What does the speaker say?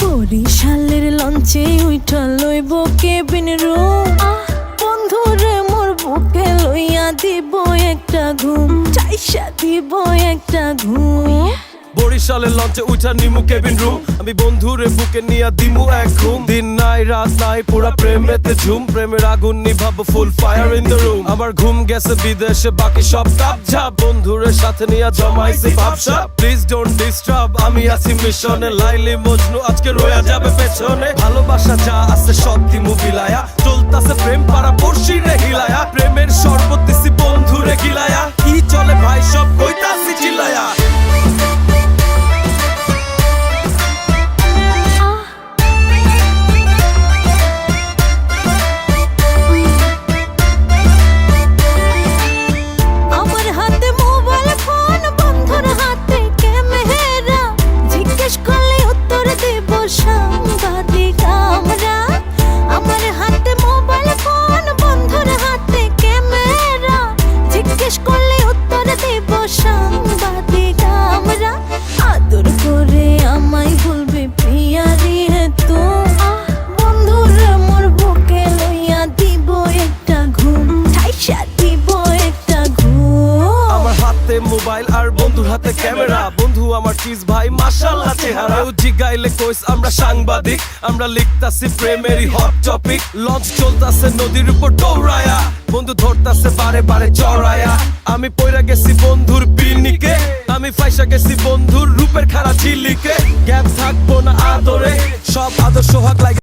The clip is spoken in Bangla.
বরিশালের লঞ্চে উইঠা লইব কেবিন রুম। বন্ধুরে মোর বুকে লইয়া দিব একটা ঘুম। চাইসা দিব একটা ঘুম। বরিশালের লঞ্চে উঠা নিমু কেবিন রুম। আমি বন্ধুরে বুকে নিয়া দিমু এক ঘুম। দিন রাত নাই, পুরা প্রেমেতে ঝুম। প্রেমের আগুন নিভাব full fire in the room আমার ঘুম গেছে বিদেশে, বাকি সব কাপ ঝাপ। বন্ধুরের সাথে নিয়ে জমাইছি ভাবসা প্লিজ ডোন্ট ডিস্টার্ব আমি আছি মিশনে। লাইলি মজনু আজকে রয়া যাবে পেছনে। ভালোবাসা যা আছে সত্যি মুভি লায়া চলতাছে প্রেম সাংবাদিক আমরা আদর করে আমায় বলবে, প্রিয়ারি হে তো বন্ধুরে মোর বুকে লইয়া দিব একটা ঘুম। ঘুম আমার হাতে মোবাইল আর বন্ধুর হাতে ক্যামেরা। বন্ধু আমার চিজ ভাই, মাশাআল্লাহ চেহারা। জিগাইলে কইস, আমরা সাংবাদিক, আমরা লিখতাছি প্রেমেরই হট টপিক লঞ্চ চলতাছে নদীর উপর দৌড়ায়া। বন্ধু ধরতাছে বারে বারে চড়ায়া। আমি পয়রা গেছি বন্ধুর পিনিকে। আমি ফাইসা গেছি বন্ধুর রূপের খারাপ ঝিলিকে। গ্যাপ থাকব না আদরে, সব আদর্শ হক লাগে।